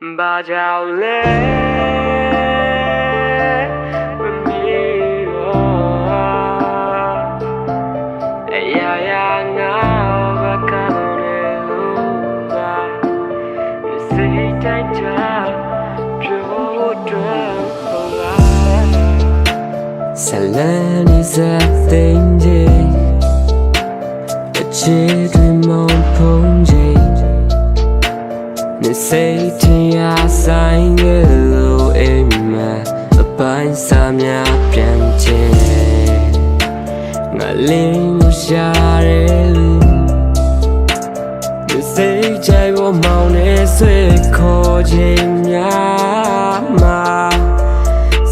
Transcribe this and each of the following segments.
ဘာကြောင့်လဲမမီရောအရာရာငါဘကလုံးလေလို့ပါစိတ်တိုင်းချပြောဖို့အတွက်ဟုတ်လား Salon is a thing တစ်ချစ်တွေမုံဖုံးခြင်း နေစိတ်ထင်ရဆိုင်ကလေးအိမ်မှာအပိုင်းစားများပြန်ခြင်းငါလင်းကိုရှာရဲလူနေစိတ်ကြိုက်ဖို့မောင်းနေဆွေခေါ်ခြင်းများမှာ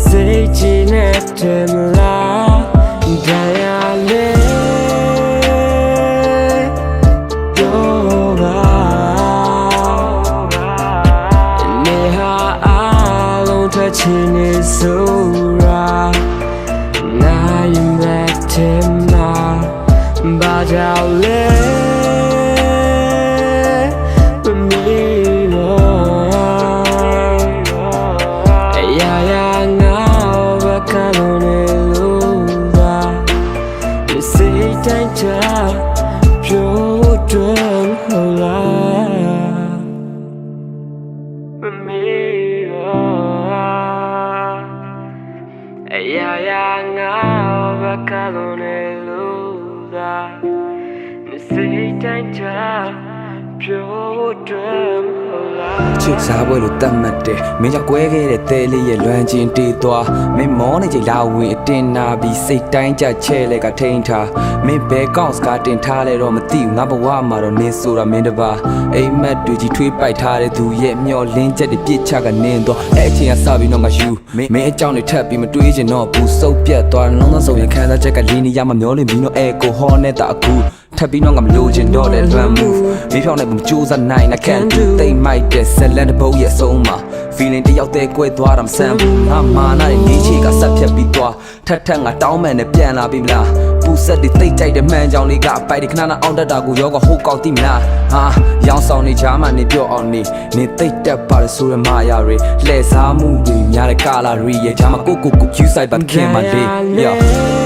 စိတ်ကြည်နဲ့တယ် အားလုံးထချင်နေဆိုတာနိုင်မဲ့တယ်မှာဘာကြောင့်လဲမမီ bakalone luda You say time to pure drum hola ချစ်စားပွဲလို့တတ်မှတ်တယ်မင်းကြောင့်ကွဲခဲ့တဲ့တဲလေးရဲ့လွမ်းချင်းတေးသွားမင်းမောနေကြလာဝင်အတင်နာပြီးစိတ်တိုင်းကြချဲလဲကထိန်ထားမင်းဘဲကောင့်စကားတင်ထားလဲတော့မသိဘူးငါဘဝမှာတော့နင်းဆိုတာမင်းတပါအိမ်မက်တွေကြီးထွေးပိုက်ထားတဲ့သူရဲ့မျောလင်းချက်တွေပြစ်ချကနင်းသွားအဲ့အချိန်ကစပြီးတော့ငါယူမင်းမင်းအကြောင်းတွေထပ်ပြီးမတွေးချင်တော့ဘူးစုပ်ပြတ်သွားလုံးလုံးဆိုရင်ခံစားချက်ကလင်းနေရမှမျောလင်းပြီးတော့အဲကိုဟောနေတာအခု ထပ်ပြီးတော့ငါမလို့ချင်တော့တဲ့လွမ်းမှုမိဖြောင်းနဲ့မကြိုးစားနိုင်တာ can't do တိတ်မိုက်တဲ့ဆက်လက်တဲ့ဘုတ်ရဲ့အဆုံးမှာ feeling တယောက်တည်းကွဲသွားတာမဆန်းဘူးငါမာနာတဲ့နေချီကဆက်ဖြတ်ပြီးသွားထက်ထက်ငါတောင်းမှန်နဲ့ပြန်လာပြီမလားပူဆက်တွေတိတ်ကြိုက်တဲ့မှန်ကြောင်လေးကအပိုက်ဒီခဏနာအောင်တက်တာကိုရောကဟိုကောက်တိမလားဟာရောင်ဆောင်နေချာမှနေပြော့အောင်နေနေတိတ်တက်ပါလေဆိုရမအရာတွေလှည့်စားမှုတွေများတဲ့ကာလာရီရဲ့ချာမကိုကိုကို Q side ပါခင်မလေး yeah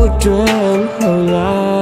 ချဒ rum ဟုတ်လား